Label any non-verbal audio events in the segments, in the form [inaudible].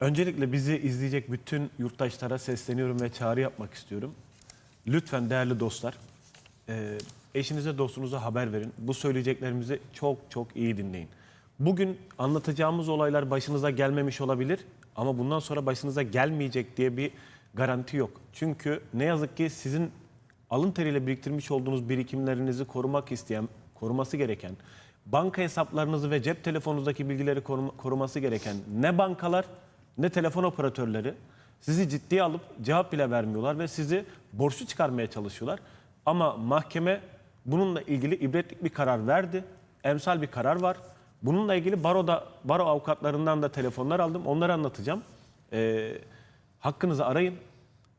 Öncelikle bizi izleyecek bütün yurttaşlara sesleniyorum ve çağrı yapmak istiyorum. Lütfen değerli dostlar, e, eşinize dostunuza haber verin. Bu söyleyeceklerimizi çok çok iyi dinleyin. Bugün anlatacağımız olaylar başınıza gelmemiş olabilir ama bundan sonra başınıza gelmeyecek diye bir garanti yok. Çünkü ne yazık ki sizin alın teriyle biriktirmiş olduğunuz birikimlerinizi korumak isteyen, koruması gereken, banka hesaplarınızı ve cep telefonunuzdaki bilgileri koruma- koruması gereken ne bankalar ne telefon operatörleri sizi ciddiye alıp cevap bile vermiyorlar ve sizi borçlu çıkarmaya çalışıyorlar. Ama mahkeme bununla ilgili ibretlik bir karar verdi. Emsal bir karar var. Bununla ilgili baroda baro avukatlarından da telefonlar aldım. Onları anlatacağım. Ee, hakkınızı arayın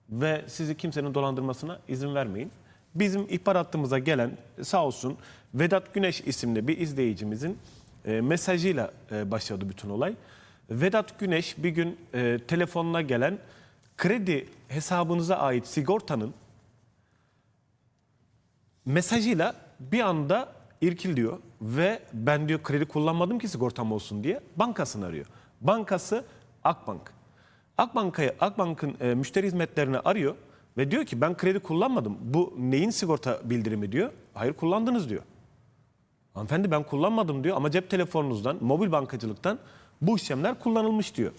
ve sizi kimsenin dolandırmasına izin vermeyin. Bizim ihbar hattımıza gelen sağ olsun Vedat Güneş isimli bir izleyicimizin e, mesajıyla e, başladı bütün olay. Vedat Güneş bir gün e, telefonuna gelen kredi hesabınıza ait sigortanın mesajıyla bir anda irkiliyor ve ben diyor kredi kullanmadım ki sigortam olsun diye bankasını arıyor. Bankası Akbank. Akbank'ı Akbank'ın e, müşteri hizmetlerini arıyor ve diyor ki ben kredi kullanmadım. Bu neyin sigorta bildirimi diyor. Hayır kullandınız diyor. Hanımefendi ben kullanmadım diyor ama cep telefonunuzdan, mobil bankacılıktan bu işlemler kullanılmış diyor.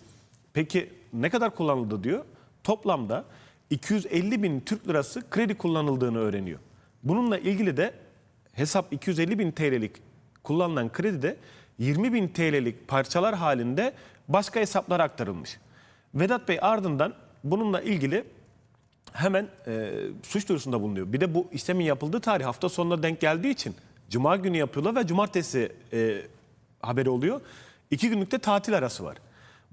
Peki ne kadar kullanıldı diyor. Toplamda 250 bin Türk lirası kredi kullanıldığını öğreniyor. Bununla ilgili de hesap 250 bin TL'lik kullanılan kredi de 20 bin TL'lik parçalar halinde başka hesaplara aktarılmış. Vedat Bey ardından bununla ilgili hemen e, suç duyurusunda bulunuyor. Bir de bu işlemin yapıldığı tarih hafta sonuna denk geldiği için cuma günü yapıyorlar ve cumartesi e, haberi oluyor. İki günlük de tatil arası var.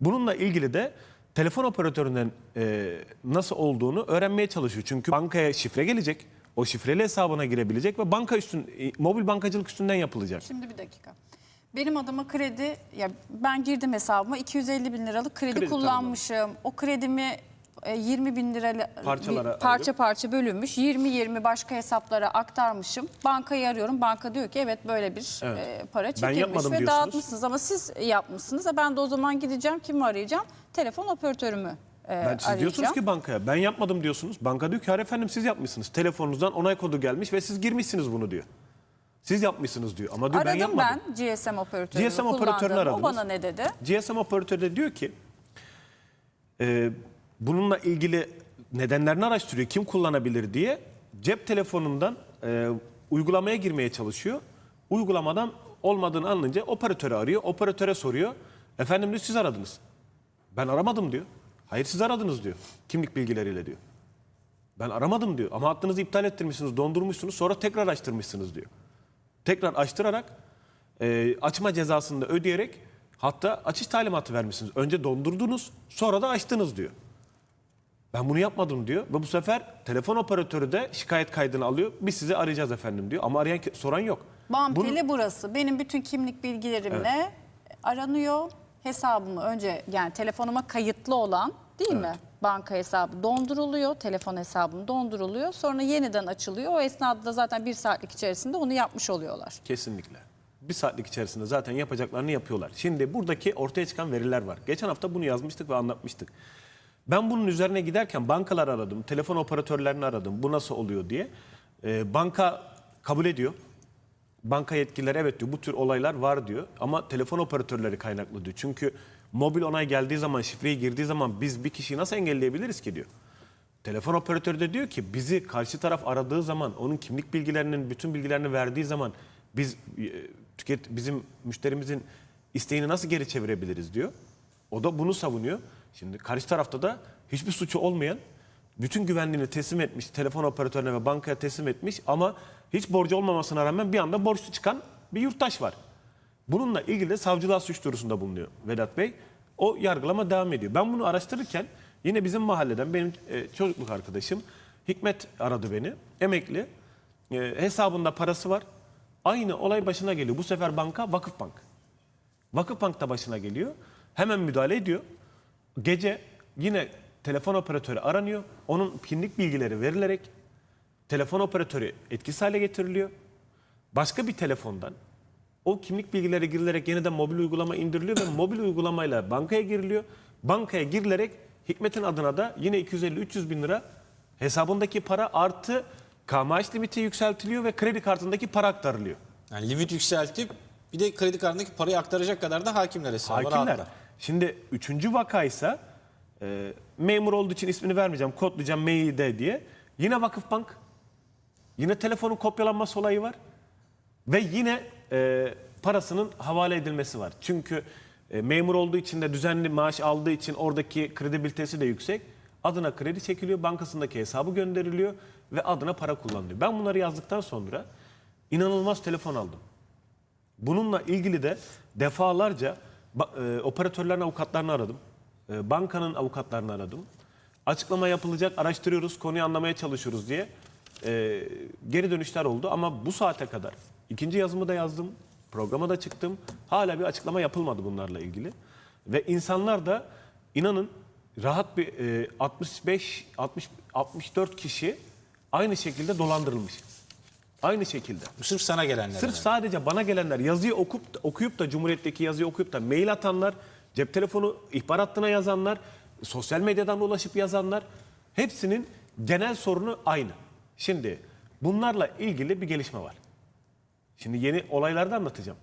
Bununla ilgili de telefon operatöründen e, nasıl olduğunu öğrenmeye çalışıyor. Çünkü bankaya şifre gelecek. O şifreli hesabına girebilecek ve banka üstün, e, mobil bankacılık üstünden yapılacak. Şimdi bir dakika. Benim adıma kredi, ya ben girdim hesabıma 250 bin liralık kredi, Kredi kullanmışım. O kredimi e, 20 bin lira Parçalara bir parça ayırıp- parça bölünmüş. 20-20 başka hesaplara aktarmışım. Bankayı arıyorum. Banka diyor ki evet böyle bir Evet. e, para çekilmiş ve diyorsunuz. dağıtmışsınız. Ama siz yapmışsınız. E, ben de o zaman gideceğim. Kimi arayacağım? Telefon operatörümü e, Ben, siz arayacağım. diyorsunuz ki bankaya ben yapmadım diyorsunuz. Banka diyor ki hayır efendim siz yapmışsınız. Telefonunuzdan onay kodu gelmiş ve siz girmişsiniz bunu diyor. Siz yapmışsınız diyor ama diyor ben Aradım yapmadım. ben, GSM operatörünü GSM operatörünü aradınız. O bana ne dedi? GSM operatörü de diyor ki e, bununla ilgili nedenlerini araştırıyor. Kim kullanabilir diye cep telefonundan e, uygulamaya girmeye çalışıyor. Uygulamadan olmadığını anlayınca operatörü arıyor. Operatöre soruyor. Efendim siz aradınız. Ben aramadım diyor. Hayır siz aradınız diyor. Kimlik bilgileriyle diyor. Ben aramadım diyor. Ama hattınızı iptal ettirmişsiniz, dondurmuşsunuz. Sonra tekrar açtırmışsınız diyor. Tekrar açtırarak e, açma cezasını da ödeyerek hatta açış talimatı vermişsiniz. Önce dondurdunuz, sonra da açtınız diyor. Ben bunu yapmadım diyor ve bu sefer telefon operatörü de şikayet kaydını alıyor. Biz sizi arayacağız efendim diyor ama arayan soran yok. Bam Bunu- burası. Benim bütün kimlik bilgilerimle aranıyor. Hesabımı önce yani telefonuma kayıtlı olan değil mi? Banka hesabı donduruluyor. Telefon hesabım donduruluyor. Sonra yeniden açılıyor. O esnada da zaten bir saatlik içerisinde onu yapmış oluyorlar. Kesinlikle. Bir saatlik içerisinde zaten yapacaklarını yapıyorlar. Şimdi buradaki ortaya çıkan veriler var. Geçen hafta bunu yazmıştık ve anlatmıştık. Ben bunun üzerine giderken bankalar aradım, telefon operatörlerini aradım. Bu nasıl oluyor diye. Ee, banka kabul ediyor. Banka yetkilileri evet diyor bu tür olaylar var diyor. Ama telefon operatörleri kaynaklı diyor. Çünkü mobil onay geldiği zaman, şifreyi girdiği zaman biz bir kişiyi nasıl engelleyebiliriz ki diyor. Telefon operatörü de diyor ki bizi karşı taraf aradığı zaman onun kimlik bilgilerinin bütün bilgilerini verdiği zaman biz e, tüket bizim müşterimizin isteğini nasıl geri çevirebiliriz diyor. O da bunu savunuyor. Şimdi karşı tarafta da hiçbir suçu olmayan bütün güvenliğini teslim etmiş telefon operatörüne ve bankaya teslim etmiş ama hiç borcu olmamasına rağmen bir anda borçlu çıkan bir yurttaş var. Bununla ilgili de savcılığa suç duyurusunda bulunuyor Vedat Bey. O yargılama devam ediyor. Ben bunu araştırırken yine bizim mahalleden benim e, çocukluk arkadaşım Hikmet aradı beni. Emekli. E, hesabında parası var. Aynı olay başına geliyor. Bu sefer banka Vakıfbank. Vakıfbank da başına geliyor. Hemen müdahale ediyor. Gece yine telefon operatörü aranıyor. Onun kimlik bilgileri verilerek telefon operatörü etkisiz hale getiriliyor. Başka bir telefondan o kimlik bilgileri girilerek yeniden mobil uygulama indiriliyor ve [coughs] mobil uygulamayla bankaya giriliyor. bankaya girilerek Hikmet'in adına da yine 250-300 bin lira hesabındaki para artı KMH limiti yükseltiliyor ve kredi kartındaki para aktarılıyor. Yani limit yükseltip bir de kredi kartındaki parayı aktaracak kadar da hakimler hesabı Hakimler. rahatlar. Şimdi üçüncü vaka ise e, memur olduğu için ismini vermeyeceğim, kodlayacağım MİD diye. Yine Vakıfbank, yine telefonun kopyalanması olayı var. Ve yine e, parasının havale edilmesi var. Çünkü e, memur olduğu için de düzenli maaş aldığı için oradaki kredibilitesi de yüksek. Adına kredi çekiliyor, bankasındaki hesabı gönderiliyor ve adına para kullanılıyor. Ben bunları yazdıktan sonra inanılmaz telefon aldım. Bununla ilgili de defalarca e, operatörlerin avukatlarını aradım. E, bankanın avukatlarını aradım. Açıklama yapılacak, araştırıyoruz, konuyu anlamaya çalışıyoruz diye e, geri dönüşler oldu. Ama bu saate kadar ikinci yazımı da yazdım, programa da çıktım. Hala bir açıklama yapılmadı bunlarla ilgili. Ve insanlar da inanın rahat bir e, 65 60 64 kişi aynı şekilde dolandırılmış. Aynı şekilde. Sırf sana gelenler. Sırf yani. sadece bana gelenler yazıyı okup okuyup da Cumhuriyet'teki yazıyı okuyup da mail atanlar, cep telefonu ihbar hattına yazanlar, sosyal medyadan ulaşıp yazanlar hepsinin genel sorunu aynı. Şimdi bunlarla ilgili bir gelişme var. Şimdi yeni olaylarda anlatacağım.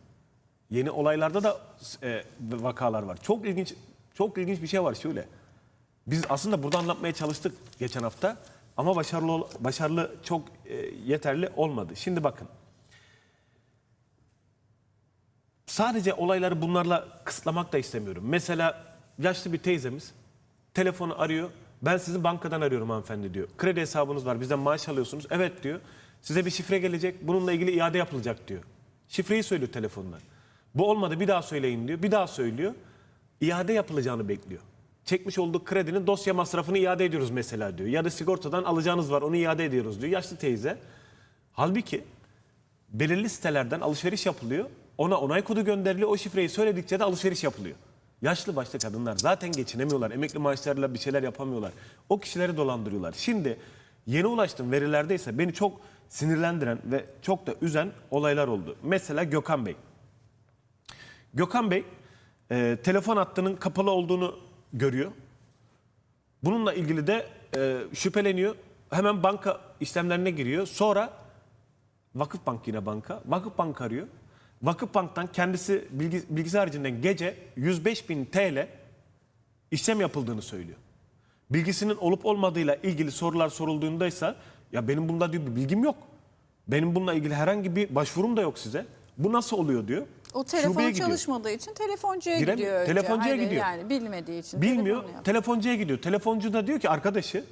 Yeni olaylarda da e, vakalar var. Çok ilginç çok ilginç bir şey var şöyle. Biz aslında burada anlatmaya çalıştık geçen hafta ama başarılı başarılı çok e, yeterli olmadı. Şimdi bakın. Sadece olayları bunlarla kısıtlamak da istemiyorum. Mesela yaşlı bir teyzemiz telefonu arıyor. Ben sizi bankadan arıyorum hanımefendi diyor. Kredi hesabınız var bizden maaş alıyorsunuz. Evet diyor. Size bir şifre gelecek. Bununla ilgili iade yapılacak diyor. Şifreyi söylüyor telefonla. Bu olmadı bir daha söyleyin diyor. Bir daha söylüyor. İade yapılacağını bekliyor. Çekmiş olduğu kredinin dosya masrafını iade ediyoruz mesela diyor. Ya da sigortadan alacağınız var onu iade ediyoruz diyor. Yaşlı teyze. Halbuki belirli sitelerden alışveriş yapılıyor. Ona onay kodu gönderiliyor. O şifreyi söyledikçe de alışveriş yapılıyor. Yaşlı başlı kadınlar zaten geçinemiyorlar. Emekli maaşlarıyla bir şeyler yapamıyorlar. O kişileri dolandırıyorlar. Şimdi yeni ulaştığım verilerde ise beni çok sinirlendiren ve çok da üzen olaylar oldu. Mesela Gökhan Bey. Gökhan Bey e, telefon hattının kapalı olduğunu görüyor. Bununla ilgili de e, şüpheleniyor. Hemen banka işlemlerine giriyor. Sonra Vakıfbank yine banka. Vakıfbank arıyor. Vakıfbank'tan kendisi bilgi, bilgisayar haricinde gece 105 bin TL işlem yapıldığını söylüyor. Bilgisinin olup olmadığıyla ilgili sorular sorulduğunda ise ya benim bunda diyor bir bilgim yok. Benim bununla ilgili herhangi bir başvurum da yok size. Bu nasıl oluyor diyor. O telefon Şubeye gidiyor. çalışmadığı için telefoncuya Giremiyor. gidiyor önce. Telefoncuya Hani gidiyor. Yani bilmediği için. Bilmiyor. telefonu. Telefoncuya gidiyor. Telefoncu da diyor ki arkadaşı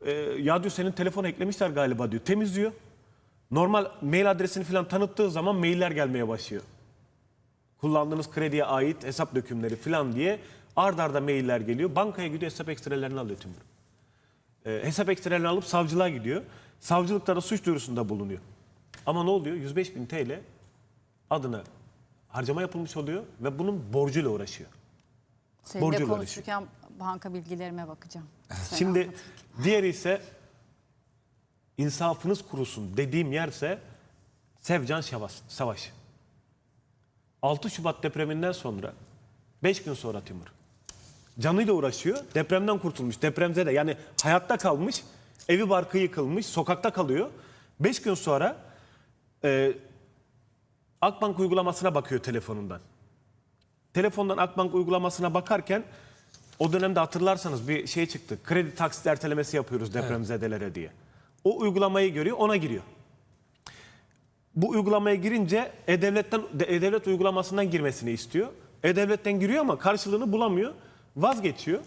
e, ya diyor senin telefonu eklemişler galiba diyor. Temizliyor. Normal mail adresini falan tanıttığı zaman mailler gelmeye başlıyor. Kullandığınız krediye ait hesap dökümleri falan diye ard arda mailler geliyor. Bankaya gidiyor hesap ekstrelerini alıyor tümür. E, hesap ekstrelerini alıp savcılığa gidiyor. Savcılıkta da suç duyurusunda bulunuyor. Ama ne oluyor? 105 bin TL adına harcama yapılmış oluyor ve bunun borcuyla uğraşıyor. Seninle borcuyla konuşurken banka bilgilerime bakacağım. [laughs] Sen Şimdi anlat. diğeri ise insafınız kurusun dediğim yerse Sevcan Şavas, Savaş. 6 Şubat depreminden sonra 5 gün sonra Timur. Canıyla uğraşıyor. Depremden kurtulmuş. Depremze de yani hayatta kalmış. Evi barkı yıkılmış. Sokakta kalıyor. 5 gün sonra e, Akbank uygulamasına bakıyor telefonundan telefondan Akbank uygulamasına bakarken o dönemde hatırlarsanız bir şey çıktı. Kredi taksit ertelemesi yapıyoruz depremzedelere diye. O uygulamayı görüyor, ona giriyor. Bu uygulamaya girince E-Devlet'ten E-Devlet uygulamasından girmesini istiyor. E-Devlet'ten giriyor ama karşılığını bulamıyor. Vazgeçiyor.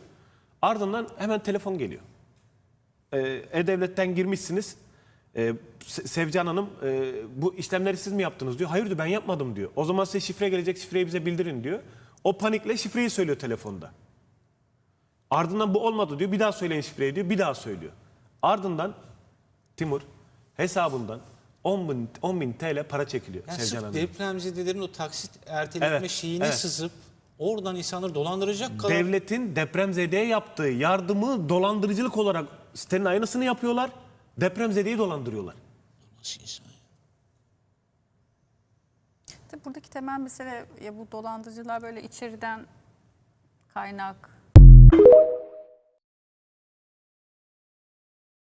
Ardından hemen telefon geliyor. Ee, E-Devlet'ten girmişsiniz. Ee, Se- Sevcan Hanım e, bu işlemleri siz mi yaptınız diyor. Hayır diyor ben yapmadım diyor. O zaman size şifre gelecek şifreyi bize bildirin diyor. O panikle şifreyi söylüyor telefonda. Ardından bu olmadı diyor. Bir daha söyleyin şifreyi diyor. Bir daha söylüyor. Ardından Timur hesabından 10 bin, 10 bin TL para çekiliyor Yani Sevcan Hanım. depremzedelerin o taksit erteletme Evet, şeyine evet. sızıp oradan insanları dolandıracak kadar Devletin depremzedeye yaptığı yardımı dolandırıcılık olarak sitenin aynısını yapıyorlar. Depremzedeyi dolandırıyorlar. Nasıl insan ya? Tabii buradaki temel mesele ya bu dolandırıcılar böyle içeriden kaynak.